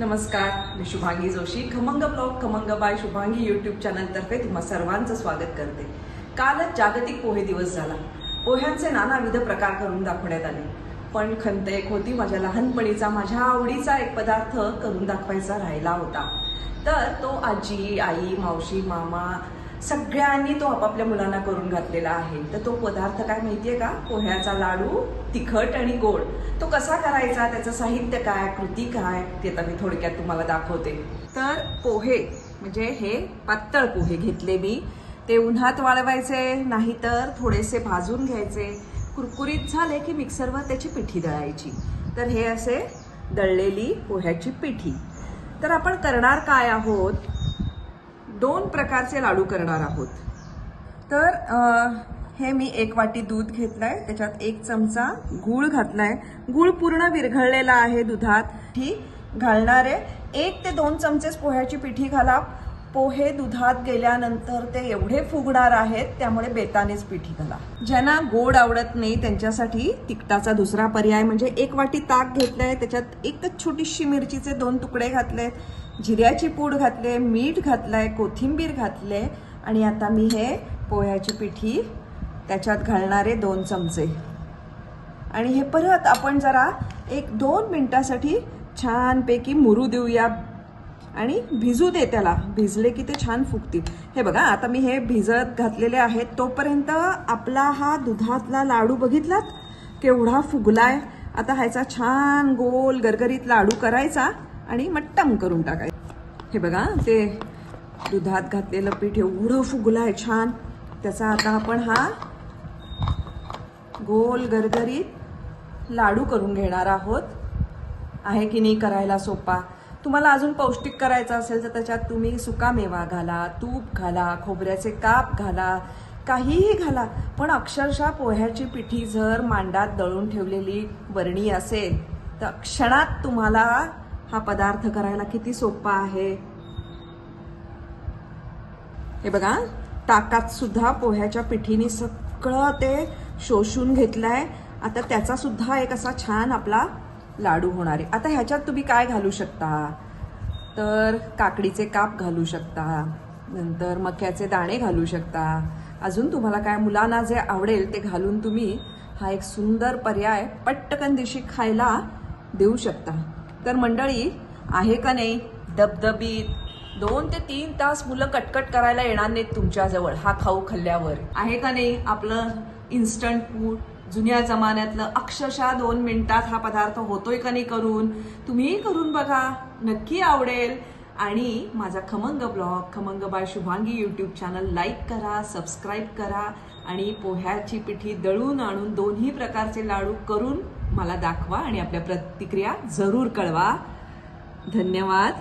नमस्कार मी शुभांगी जोशी. खमंग blog Khamang by Shubhangi YouTube चॅनलतर्फे तुम्हा सर्वांचं स्वागत करते. कालच जागतिक पोहे दिवस झाला. पोह्यांचे नानाविध प्रकार करून दाखवण्यात आले. पण खंत एक होती माझ्या लहानपणीचा माझ्या आवडीचा एक पदार्थ करून दाखवायचा राहिला होता. तर तो आजी आई मावशी मामा सगळ्यांनी तो आपापल्या मुलांना करून घातलेला आहे. तर तो पदार्थ काय माहितीये का? पोह्याचा लाडू तिखट आणि गोड. तो कसा करायचा? त्याचं साहित्य काय? कृती काय? ते आता मी थोडक्यात तुम्हाला दाखवते. तर पोहे म्हणजे हे पातळ पोहे घेतले मी. ते उन्हात वाळवायचे नाहीतर थोडेसे भाजून घ्यायचे. कुरकुरीत झाले की मिक्सरवर त्याची पिठी दळायची. तर हे असे दळलेली पोह्याची पिठी. तर आपण करणार काय आहोत? दोन प्रकारचे लाडू करणार आहोत. तर हे मी एक वाटी दूध घेतलंय त्याच्यात एक चमचा गूळ घातलाय. गूळ पूर्ण विरघळलेला आहे दुधात. ही घालणारे एक ते दोन चमचेच पोह्याची पिठी घाला. पोहे दुधात गेल्यानंतर ते एवढे फुगणार आहेत त्यामुळे बेतानेच पिठी घाला ज्यांना गोड आवडत नाही त्यांच्यासाठी तिखटाचा दुसरा पर्याय म्हणजे एक वाटी ताक घेतलंय त्याच्यात एकच छोटीशी मिरचीचे दोन तुकडे घातले जिऱ्याची पूड घातले मीठ घातलंय कोथिंबीर घातले आणि आता मी हे पोह्याची पिठी त्याच्यात घालणारे दोन चमचे. आणि हे परत आपण जरा एक दोन मिनटासाठी छानपैकी मुरू देऊया. आणि भिजू दे त्याला. भिजले की ते छान फुगतील. हे बघा आता मी हे भिजत घातलेले आहेत. तोपर्यंत आपला हा दुधातला लाडू बघितलात? केवढा फुगलाय. आता ह्याचा छान गोल गरगरीत लाडू करायचा आणि मट्टम करून टाकायचा. हे बघा ते दुधात घातलेलं पीठ एवढं फुगलाय छान. त्याचा आता आपण हा गोल गरगरीत लाडू करून घेणार आहोत. आहे की नाही करायला सोपा? तुम्हाला अजून पौष्टिक करायचं असेल तर त्याच्यात तुम्ही सुकामेवा घाला तूप घाला खोबऱ्याचे काप घाला काहीही घाला. पण अक्षरशः पोह्याची पिठी जर मांडात दळून ठेवलेली बरणी असेल तर क्षणात तुम्हाला हा पदार्थ करायला किती सोपा आहे. हे बघा ताकात सुद्धा पोह्याच्या पिठीने सगळं ते शोषून घेतलंय. आता त्याचा सुद्धा एक असा छान आपला लाडू होणार. आहे आता ह्याच्यात तुम्ही काय घालू शकता? तर काकडीचे काप घालू शकता. नंतर मक्याचे दाणे घालू शकता. अजून तुम्हाला काय मुलांना जे आवडेल ते घालून तुम्ही हा एक सुंदर पर्याय पटकन दिवशी खायला देऊ शकता. तर मंडळी आहे का नाही? दबदबीत दोन ते तीन तास मुलं कटकट करायला येणार नाहीत तुमच्याजवळ हा खाऊ खाल्ल्यावर. आहे का नाही? आपलं इन्स्टंट फूड जुन्या जमान्यातलं अक्षरशः दोन मिनिटात हा पदार्थ होतोय का नाही करून तुम्हीही करून बघा. नक्की आवडेल. आणि माझा Khamang blog Khamang by Shubhangi YouTube channel like करा सबस्क्राईब करा आणि पोह्याची पिठी दळून आणून दोन्ही प्रकारचे लाडू करून मला दाखवा आणि आपल्या प्रतिक्रिया जरूर कळवा. धन्यवाद.